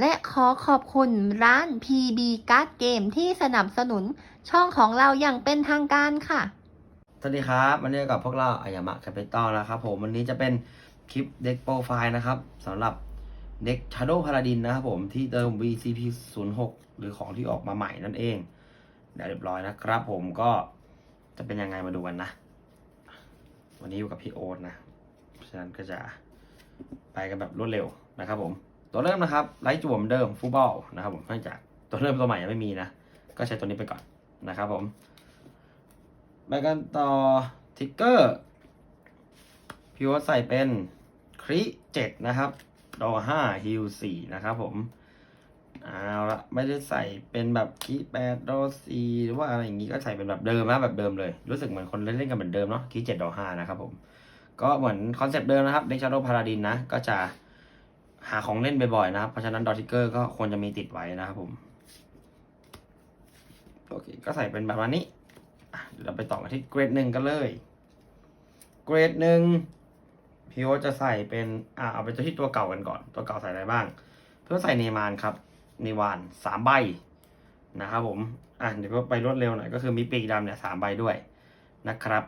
และขอขอบคุณร้าน PB Card Game ที่สนับสนุนช่องของเราอย่างเป็นทางการค่ะ สวัสดีครับวันนี้กับพวกเราอายามะแคปิตอลนะครับผมวันนี้จะเป็นคลิปเด็กโปรไฟล์นะครับสำหรับเด็ก Shadow Paladin นะครับผมที่เติม VCP 0 6หรือของที่ออกมาใหม่นั่นเองเดี๋ยวเรียบร้อยนะครับผมก็จะเป็นยังไงมาดูกันนะ วันนี้อยู่กับพี่โอ๊ตนะเพราะฉะนั้นก็จะไปกันแบบรวดเร็วนะครับผม ตัวเริ่มนะครับไลท์จั่วเหมือนเดิมฟูบอลนะครับผมเนื่องจากตัวเริ่มตัวใหม่ยังไม่มีนะ ก็ใช้ตัวนี้ไปก่อนนะครับผมไปกันต่อทิกเกอร์พิวใส่เป็นคริเจ็ดนะครับดอห้าฮิลสี่นะครับผมเอาละไม่ได้ใส่เป็นแบบคีแปดดอสี่หรือว่าอะไรอย่างงี้ก็ใส่เป็นแบบเดิมนะแบบเดิมเลย รู้สึกเหมือนคนเล่นเล่นกันเหมือนเดิมเนาะคีเจ็ดดอห้านะครับผม ก็เหมือนคอนเซปต์เดิมนะครับเด็กชาร์โดพาราดินนะ ก็จะ หาของเล่นบ่อยๆนะครับ เพราะฉะนั้นดอทิกเกอร์ก็ควรจะมีติดไว้นะครับผมโอเคก็ใส่เป็นแบบนี้เดี๋ยวเราไปต่อกันที่เกรดหนึ่งกันเลย เกรดหนึ่งพี่โอตจะใส่เป็นอ่าเอาไปตัวที่ตัวเก่ากันก่อน ตัวเก่าใส่อะไรบ้าง เพื่อใส่เนมานครับเนวานสามใบนะครับผมอะเดี๋ยวก็ไปรวดเร็วหน่อยก็คือมีปีกดำเนี่ยสามใบด้วยนะครับ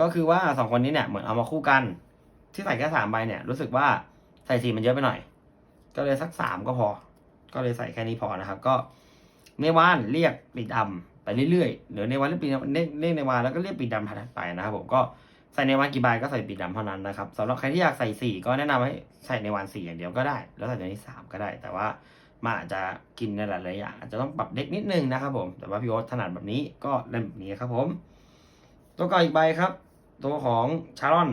ก็คือว่าสองคนนี้เนี่ยเหมือนเอามาคู่กัน ที่ใส่แค่สามใบเนี่ยรู้สึกว่า ใส่สีมันเยอะไปหน่อย ก็เลยสักสามก็พอ ก็เลยใส่แค่นี้พอนะครับ ก็เนวานเรียกปีกดำไปเรื่อยๆหรือในวันเรียกปีดเรียกในวันแล้วก็เรียกปีดำถัดไปนะครับ ผมก็ใส่ในวันกี่ใบก็ใส่ปีดำเท่านั้นนะครับสำหรับใครที่อยากใส่สี่ก็แนะนำให้ใส่ในวันสี่อย่างเดียวก็ได้ แล้วใส่ในนี้สามก็ได้ แต่ว่ามันอาจจะกินในหลายๆอย่างอาจจะต้องปรับเด็กนิดนึงนะครับผม แต่ว่าพี่โอ๊ตถนัดแบบนี้ก็เล่นแบบนี้ครับผม ตัวก่ออีกใบครับ ตัวของชารอน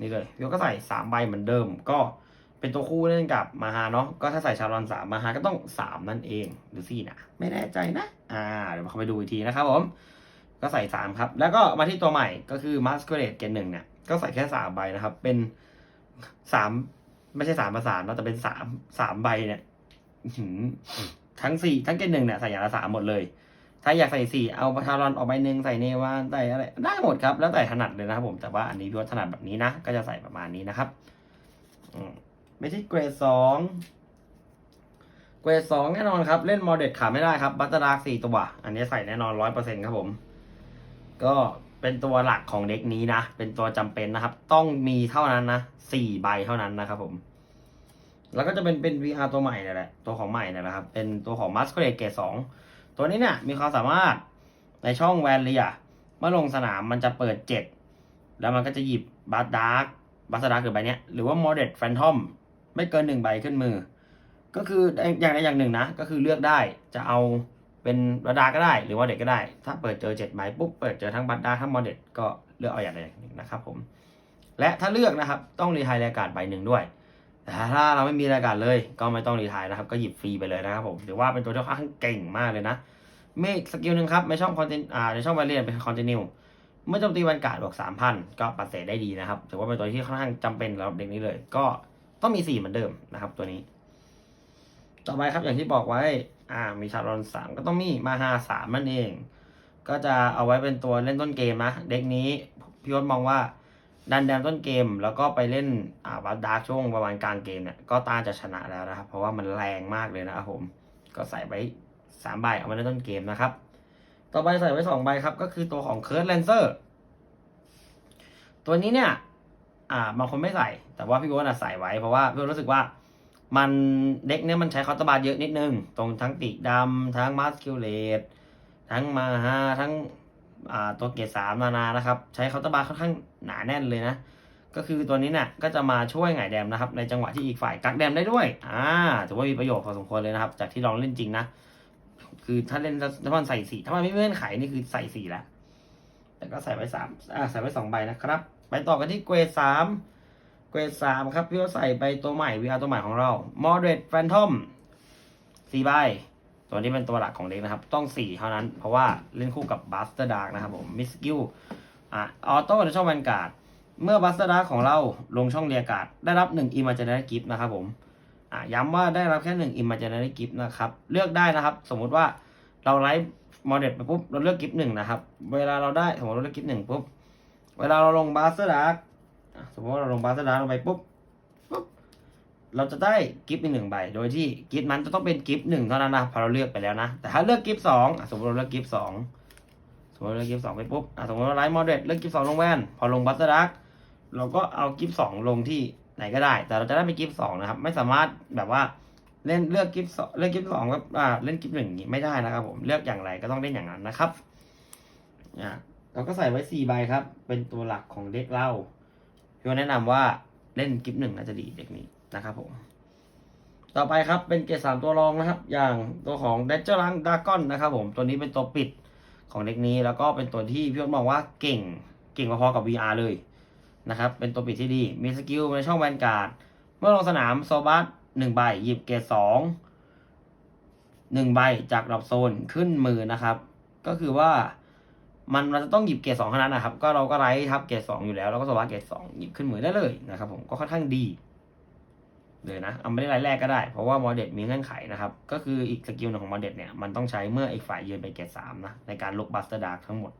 นี่เลยพี่โอ๊ตก็ใส่สามใบเหมือนเดิม ก็เป็นตัวคู่เล่นกับมาฮาเนาะก็ถ้าใส่ชารอนสามมาฮาก็ต้องสามนั่นเองหรือสี่นะไม่แน่ใจนะ อ่าเดี๋ยวมาเข้าไปดูอีกทีนะครับผมก็ใส่สามครับ แล้วก็มาที่ตัวใหม่ก็คือ Masquerade เกนหนึ่งเนี่ยก็ใส่แค่สามใบนะครับ เป็นสามไม่ใช่สามประสานเนาะแต่เป็นสามสามใบเนี่ยอื้อหือทั้งสี่ทั้งเกนหนึ่งเนี่ยใส่อย่างละสามหมดเลย ถ้าอยากใส่สี่เอาประชารอนออกใบหนึ่งใส่เนวานใส่อะไรได้หมดครับ แล้วแต่ถนัดเลยนะครับผมแต่ว่าอันนี้พี่ว่าถนัดแบบนี้นะ ก็จะใส่ประมาณนี้นะครับอืมไม่ใช่เกรดสองเกรดสองแน่นอนครับ เล่นมอเด็ตขาไม่ได้ครับ บัตเตอร์ดาร์สี่ตัว อันนี้ใส่แน่นอนร้อยเปอร์เซ็นครับผม ก็เป็นตัวหลักของเด็กนี้นะ เป็นตัวจำเป็นนะครับ ต้องมีเท่านั้นนะสี่ใบเท่านั้นนะครับผม แล้วก็จะเป็นเป็น VR ตัวใหม่นี่แหละ ตัวของใหม่นี่แหละครับ เป็นตัวของ Masquerade เกรดสอง ตัวนี้เนี่ยมีความสามารถในช่องแวนเลียเมื่อลงสนามมันจะเปิดเจ็ดแล้วมันก็จะหยิบบัตดาร์กบัตดาร์กคือใบเนี้ยหรือว่า m o d e t Phantom ไม่เกินหนึ่งใบขึ้นมือ ก็คืออย่างใดอย่างหนึ่งนะ ก็คือเลือกได้จะเอาเป็นระดาก็ได้ หรือว่าเด็กก็ได้ ถ้าเปิดเจอเจ็ดใบปุ๊บเปิดเจอทั้งบัตดาทั้งมอเด็ดก็เลือกเอาอย่างใดอย่างหนึ่งนะครับผมและถ้าเลือกนะครับต้องรีไทายรายการใบหนึ่งด้วย แต่ถ้าเราไม่มีรายการเลย ก็ไม่ต้องรีทายนะครับ ก็หยิบฟรีไปเลยนะครับผมถือว่าเป็นตัวที่ค่อนข้างเก่งมากเลยนะมีสกิลหนึ่งครับในช่องคอนเทนต์อ่าในช่องวาเรียนเป็นคอนเทนิวเมื่อโจมตีวันกาดบวกสามพันก็ปัดเศษได้ดีนะครับถือว่าเป็นตัวที่ค่อนข้างจำเป็นสำหรับเด็กนี้เลย ก็ต้องมีสี่เหมือนเดิมนะครับ ตัวนี้ ต่อไปครับอย่างที่บอกไว้ อ่า มีชาร์ลอนสามก็ต้องมีมาฮาสามนั่นเอง ก็จะเอาไว้เป็นตัวเล่นต้นเกมนะเด็กนี้พี่ยศมองว่า ดันแดมต้นเกมแล้วก็ไปเล่นอ่าวัดดาร์กช่วงประมาณกลางเกมเนี่ยก็ตาจะชนะแล้วนะครับ เพราะว่ามันแรงมากเลยนะครับผม ก็ใส่ไว้สามใบเอาไว้ในต้นเกมนะครับ ต่อไปใส่ไว้สองใบครับ ก็คือตัวของเคิร์ดแลนเซอร์ตัวนี้เนี่ย อ่าบางคนไม่ใส่ แต่ว่าพี่โอ๊ตอะใส่ไว้เพราะว่าพี่โอ๊ตรู้สึกว่ามันเด็กเนี่ยมันใช้คอร์ตบาร์เยอะนิดนึง ตรงทั้งปีกดำทั้งมาสคิวเลตทั้งมาฮาทั้งอ่าตัวเกียรดสามนานานะครับ ใช้คอร์ตบาร์ค่อนข้าง หนาแน่นเลยนะ ก็คือตัวนี้เนี่ยก็จะมาช่วยหงแดมนะครับ ในจังหวะที่อีกฝ่ายกักแดมได้ด้วย อ่าถือว่ามีประโยชน์พอสมควรเลยนะครับ จากที่ลองเล่นจริงนะ คือถ้าเล่นถ้ามันใส่สีถ้ามันไม่มีเงื่อนไขนี่คือใส่สีแล้วแต่ก็ใส่ไว้สามอ่าใส่ไว้สองใบนะครับ ไปต่อกันที่เกรดสามเกรดสามครับพี่ก็ใส่ไปตัวใหม่ VR ตัวใหม่ของเรา Moderate Phantom สี่ใบตัวนี้เป็นตัวหลักของเด็กนะครับ ต้องสี่เท่านั้น เพราะว่าเล่นคู่กับบัสเตอร์ดาร์กนะครับผมมิสกิล อะออโต้ในช่องแวนการ์ดเมื่อบัสเตอร์ดาร์ของเราลงช่องเรียการ์ดได้รับหนึ่งอิม a จ i น a r y gift นะครับผมอะย้ำว่าได้รับแค่หนึ่งอิม a จ i น a r y gift นะครับ เลือกได้นะครับ สมมุติว่าเราไลฟ์มอเดลไปปุ๊บเราเลือกกิฟต์หนึ่งนะครับ เวลาเราได้สมมติเราเลือกกิฟต์หนึ่งปุ๊บ เวลาเราลงบัสเตอร์ดาร์สมมติว่าเราลงบัสเตอร์ดาร์ลงไปปุ๊บ เราจะได้กิฟต์อีกหนึ่งใบ โดยที่กิฟต์นั้นจะต้องเป็นกิฟต์หนึ่งเท่านั้นนะพอเราเลือกไปแล้วนะ แต่ถ้าเลือกกิฟต์สองสมมติเราเลือกกิฟต์สอง มมติเราเลือกกิฟสองไปปุ๊บอะสมมติเราไลฟ์มอเดลเลือกกิฟสองลงแว่นพอลงบัตเตอร์ดักเราก็เอากิฟต์สองลงที่ไหนก็ได้ แต่เราจะได้เป็นกิฟสองนะครับ ไม่สามารถแบบว่าเล่นเลือกกิฟสองเลือกกิฟสองกับอ่าเล่นกิฟหนึ่งอย่างนี้ไม่ได้นะครับผมเลือกอย่างไรก็ต้องเล่นอย่างนั้นนะครับอะเราก็ใส่ไว้สี่ใบครับ เป็นตัวหลักของเด็กเราพี่ว่าแนะนำว่าเล่นกิฟหนึ่งน่าจะดีเด็กนี้นะครับผมต่อไปครับเป็นเกรดสามตัวรองนะครับ อย่างตัวของเดจเจอร์ลังดากอนนะครับผมตัวนี้เป็นตัวปิด ของเด็กนี้แล้วก็เป็นตัวที่พี่อ้นมองว่าเก่งเก่งพอๆกับ VR เลยนะครับเป็นตัวปิดที่ดีมีสกิลในช่องแวนการ์ดเมื่อลงสนามโซบัสหนึ่งใบหยิบเกรดสองหนึ่งใบจากดรอปโซนขึ้นมือนะครับ ก็คือว่ามันมันจะต้องหยิบเกรดสองเท่านั้นนะครับ ก็เราก็ไลท์ทับเกรดสองอยู่แล้ว แล้วก็โซบัสเกรดสองหยิบขึ้นมือได้เลยนะครับ ผมก็ค่อนข้างดี เลยนะเอาไม่ได้รายแรกก็ได้ เพราะว่าโมเดลมีเงื่อนไขนะครับ ก็คืออีกสกิลหนึ่งของโมเดลเนี่ยมันต้องใช้เมื่ออีกฝ่ายยืนไปเกตสามนะในการลบบัสเตอร์ดาร์กทั้งหมด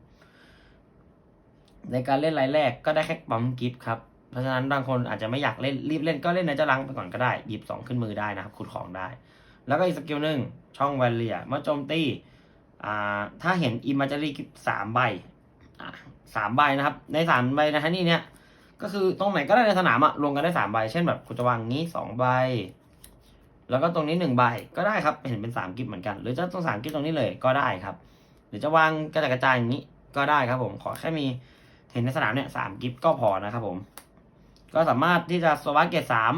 ในการเล่นรายแรกก็ได้แค่ปั๊มกิฟต์ครับ เพราะฉะนั้นบางคนอาจจะไม่อยากเล่นรีบเล่นก็เล่นในเจ้าลังไปก่อนก็ได้ หยิบสองขึ้นมือได้นะครับขุดของได้ แล้วก็อีกสกิลหนึ่งช่องแวลเลียเมื่อโจมตีอ่าถ้าเห็นอิมมจารีกิฟสามใบอ่าสามใบนะครับ ในสามใบนะฮะนี่เนี่ย ก็คือตรงไหนก็ได้ในสนามอะรวมกันได้สามใบ เช่นแบบคุณจะวางงี้สองใบ แล้วก็ตรงนี้หนึ่งใบก็ได้ครับ เห็นเป็นสามกิฟเหมือนกัน หรือจะต้องสามกิฟตรงนี้เลยก็ได้ครับ หรือจะวางกระจายกระจายอย่างนี้ก็ได้ครับ ผมขอแค่มีเห็นในสนามเนี่ยสามกิฟก็พอนะครับผม ก็สามารถที่จะสวัสดเกตสาม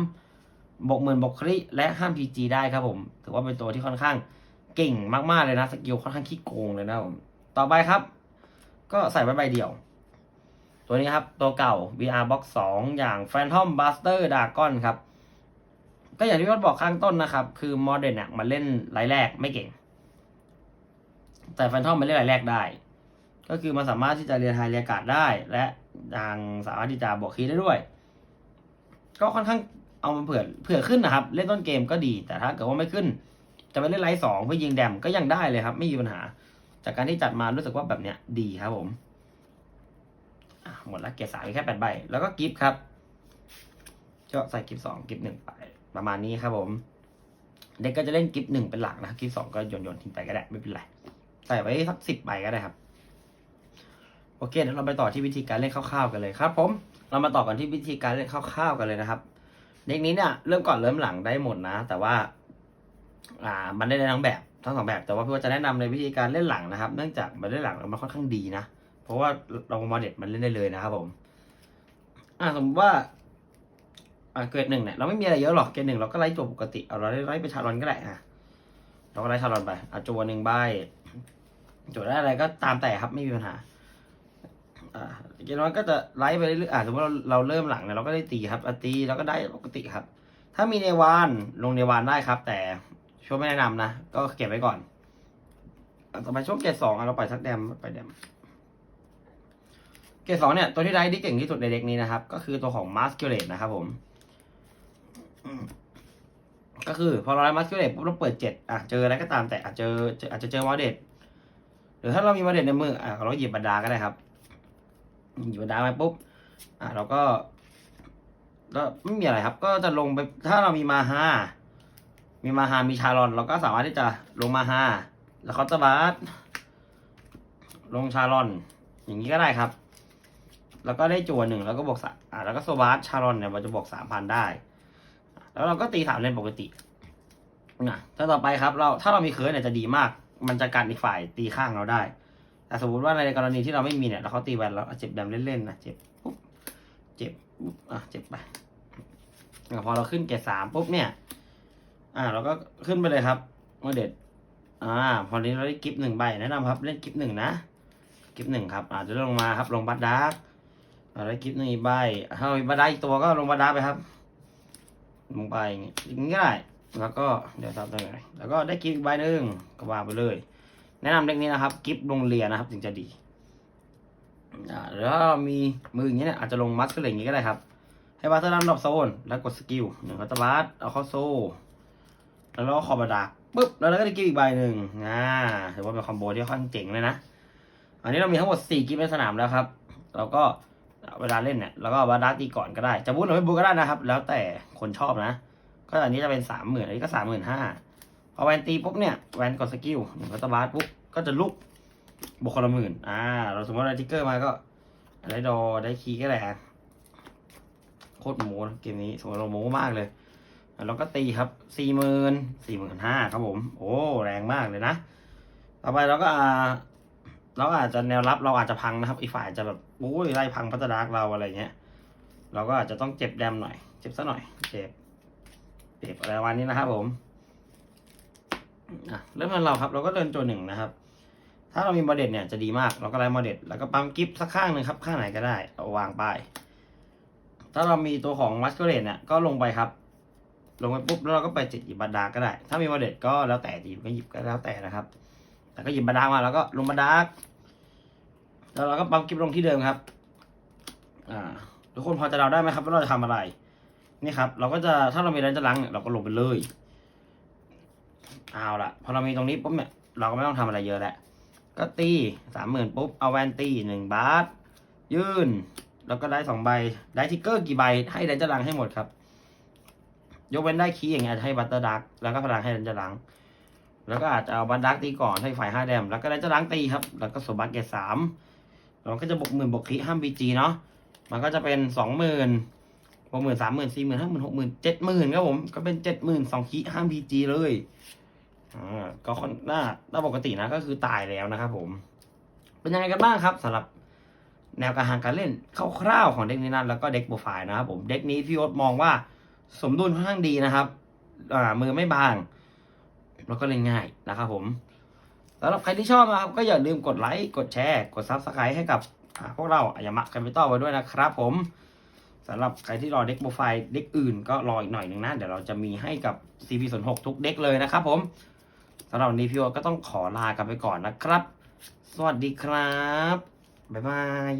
บวกหมื่นบวกคริและห้ามพีจีได้ครับผม ถือว่าเป็นตัวที่ค่อนข้างเก่งมากๆเลยนะสกิลค่อนข้างขี้โกงเลยนะผมต่อไปครับ ก็ใส่ไว้ใบเดียว ตัวนี้ครับ ตัวเก่า VR Box 2 อย่าง Phantom Buster Dragon ครับ ก็อย่างที่พี่บอกข้างต้นนะครับ คือโมเดลเนี่ยมันเล่นรายแรกไม่เก่ง แต่ Phantom มันเล่นรายแรกได้ ก็คือมันสามารถที่จะเรียนไฮเรียกาศได้ และยังสามารถที่จะบวกคีได้ด้วย ก็ค่อนข้างเอามาเผื่อเผื่อขึ้นนะครับ เล่นต้นเกมก็ดี แต่ถ้าเกิดว่าไม่ขึ้น จะไปเล่นไลท์สองเพื่อยิงแดมก็ยังได้เลยครับ ไม่มีปัญหา จากการที่จัดมารู้สึกว่าแบบเนี้ยดีครับผม หมดละเกียร์สามมีแค่แปดใบ แล้วก็กิฟต์ครับก็ใส่กิฟต์สองกิฟต์หนึ่งไป ประมาณนี้ครับผม เด็กก็จะเล่นกิฟต์หนึ่งเป็นหลักนะกิฟต์สองก็โยนโยนทิ้งไปก็ได้ไม่เป็นไร ใส่ไว้สักสิบใบก็ได้ครับ โอเคเดี๋ยวเราไปต่อที่วิธีการเล่นคร่าวๆกันเลยครับผม เรามาต่อกันที่วิธีการเล่นคร่าวๆกันเลยนะครับ เด็กนี้เนี่ยเริ่มก่อนเริ่มหลังได้หมดนะ แต่ว่า อ่า มันได้ทั้งแบบทั้งสองแบบ แต่ว่าพี่ว่าจะแนะนำในวิธีการเล่นหลังนะครับ เนื่องจากมันเล่นหลังมันค่อนข้างดีนะ เพราะว่าเรามาเด็ดมันเล่นได้เลยนะครับผม อ่าสมมติว่าอ่าเกรดหนึ่งเนี่ยเราไม่มีอะไรเยอะหรอกเกรดหนึ่งเราก็ไล่ตัวปกติเอาเราไล่ไปชาลอนก็ได้อะเราก็ไล่ชาลอนไปอะจัวหนึ่งใบจัวได้อะไรก็ตามแต่ครับไม่มีปัญหาอ่าเกรดน้อยก็จะไล่ไปเรื่อยๆอ่าสมมติเราเราเริ่มหลังเนี่ยเราก็ได้ตีครับตีเราก็ได้ปกติครับ ถ้ามีเนวานลงเนวานได้ครับ แต่ช่วงไม่แนะนำนะก็เก็บไว้ก่อนต่อไปช่วงเกรดสองอะเราปล่อยสักแดมไปแดม เกรดสองเนี่ยตัวที่ได้ที่เก่งที่สุดในเด็กนี้นะครับ ก็คือตัวของ Masquerade นะครับผมก็คือพอเราได้ Masquerade ปุ๊บเราเปิดเจ็ดอะเจออะไรก็ตามแต่อาจเจอเจออาจจะเจอมอเดตหรือถ้าเรามีมอเดตในมืออะเราหยิบบรรดาก็ได้ครับหยิบบรรดามาปุ๊บอะเราก็ก็ไม่มีอะไรครับ ก็จะลงไปถ้าเรามีมาฮามีมาฮามีชาลอนเราก็สามารถที่จะลงมาฮาแล้วเขาจะบาสลงชาลอน อย่างนี้ก็ได้ครับ แล้วก็ได้จัวหนึ่งแล้วก็บวกสามอ่าแล้วก็โซบาสชารอนเนี่ยมันจะบวกสามพันได้ แล้วเราก็ตีสามเล่นปกตินะถ้าต่อไปครับเราถ้าเรามีเคิร์ดเนี่ยจะดีมาก มันจะกันอีกฝ่ายตีข้างเราได้ แต่สมมติว่าในกรณีที่เราไม่มีเนี่ยแล้วเขาตีแวนเราเจ็บแดมเล่นๆนะเจ็บปุ๊บเจ็บปุ๊บอะเจ็บไปพอเราขึ้นเกรดสามปุ๊บเนี่ย อ่า เราก็ขึ้นไปเลยครับเมื่อเด็ดอ่า พอนี้เราได้กิฟต์หนึ่งใบแนะนำครับ เล่นกิฟต์หนึ่งนะ กิฟต์หนึ่งครับ อาจจะลงมาครับลงบัตดาร์ก อะไรกิฟต์หนึ่งใบถ้ามีบัตดาอีกตัวก็ลงบดาไปครับ ลงไปอย่างงี้ง่างงี้ก็ได้แล้วก็เดี๋ยวทำได้ไงแล้วก็ได้กิฟต์อีกใบหนึ่งก็วางไปเลย แนะนำเด็กนี้นะครับกิฟต์โรงเรียนนะครับ ถึงจะดีอ่าแล้วมีมืออย่างนี้เนี่ยอาจจะลงมัสก์อะไรอย่างนี้ก็ได้ครับ ให้บัตเตอร์ดันดรอปโซน แล้วกดสกิลหนึ่งคัตเตอร์บัสเอาเข้าโซ่แล้วเราก็คอบาดาปุ๊บแล้วเราก็ได้กิฟต์อีกใบหนึ่งอ่าถือว่าเป็นคอมโบที่ค่อนข้างเจ๋งเลยนะอันนี้เรามีทั้งหมดสี่กิฟต์ในสนามแล้วครับ เราก็ เวลาเล่นเนี่ยเราก็เอาบาดาตีก่อนก็ได้จะบูทหรือไม่บูทก็ได้นะครับ แล้วแต่คนชอบนะ ก็อันนี้จะเป็นสามหมื่นอันนี้ก็สามหมื่นห้าพอแวนตีปุ๊บเนี่ยแวนกดสกิลหนึ่งคัตเตอร์บัสปุ๊บก็จะลุกบวกคนละหมื่นอ่า เราสมมติได้ทิกเกอร์มาก็ได้ดอได้คีก็แหละโคตรโมเกมนี้สมมติเราโมมากเลยเราก็ตีครับสี่หมื่นสี่หมื่นห้าครับผม โอ้แรงมากเลยนะ ต่อไปเราก็อ่าเราอาจจะแนวรับเราอาจจะพังนะครับ อีกฝ่ายจะแบบ โอ้ยไล่พังพัตดาร์กเราอะไรเงี้ย เราก็อาจจะต้องเจ็บแดมหน่อย เจ็บซะหน่อย เจ็บ เจ็บอะไรวันนี้นะครับผมอะเริ่มกันเราครับ เราก็เดินโจหนึ่งนะครับ ถ้าเรามีโมเดลเนี่ยจะดีมาก เราก็ไล่โมเดลแล้วก็ปั๊มกิฟต์สักข้างหนึ่งครับ ข้างไหนก็ได้ เอาวางไป ถ้าเรามีตัวของมัส u เ a ตเนี่ยก็ลงไปครับ ลงไปปุ๊บแล้วเราก็ไปจิตหยิบบาดาก็ได้ ถ้ามีโมเดลก็แล้วแต่จะหยิบก็หยิบก็แล้วแต่นะครับ แต่ก็หยิบบาดามาแล้วก็ลงบาดา แล้วเราก็ปั๊มกิฟลงที่เดิมครับ อ่า ทุกคนพอจะเดาได้ไหมครับว่าเราจะทำอะไร นี่ครับ เราก็จะถ้าเรามีแรงจะล้างเราก็ลงไปเลย เอาละพอเรามีตรงนี้ปุ๊บเนี่ยเราก็ไม่ต้องทำอะไรเยอะแล้วก็ตีสามหมื่นปุ๊บเอาแวนตีหนึ่งบาท ยื่น แล้วก็ได้สองใบ ได้ทิกเกอร์กี่ใบ ให้แดนจะล้างให้หมดครับ ยกเว้นได้คีย์อย่างเงี้ยอาจจะให้บัตเตอร์ดัก แล้วก็พลังให้แดนจะล้างแล้วก็อาจจะเอาบัตดักตีก่อนให้ฝ่ายห้าแดม แล้วก็แดนจะล้างตีครับ แล้วก็สมบัติเกตสาม เราก็จะบวกหมื่นบวกขีห้ามบีจีเนาะมันก็จะเป็นสองหมื่นหกหมื่นสามหมื่นสี่หมื่นห้าหมื่นหกหมื่นเจ็ดหมื่นครับผมก็เป็นเจ็ดหมื่นสองคีห้ามพีจีเลยอ่าก็ค่อนหน้าถ้าปกตินะก็คือตายแล้วนะครับผมเป็นยังไงกันบ้างครับสำหรับแนวการหางการเล่นคร่าวๆของเด็กนี้นั่นแล้วก็เด็กโปรไฟล์นะครับผมเด็กนี้พี่โอ๊ตมองว่าสมดุลค่อนข้างดีนะครับอ่ามือไม่บาง แล้วก็เล่นง่ายนะครับผม สำหรับใครที่ชอบนะครับ ก็อย่าลืมกดไลค์กดแชร์ กดซับสไครต์ให้กับพวกเราอายามะกันไปต่อไว้ด้วยนะครับผมสำหรับใครที่รอเด็กโปรไฟล์เด็กอื่นก็รออีกหน่อยหนึ่งนะ เดี๋ยวเราจะมีให้กับ CP 0 6ทุกเด็กเลยนะครับผมสำหรับวันนี้พี่โอก็ต้องขอลากันไปก่อนนะครับ สวัสดีครับ บ๊ายบาย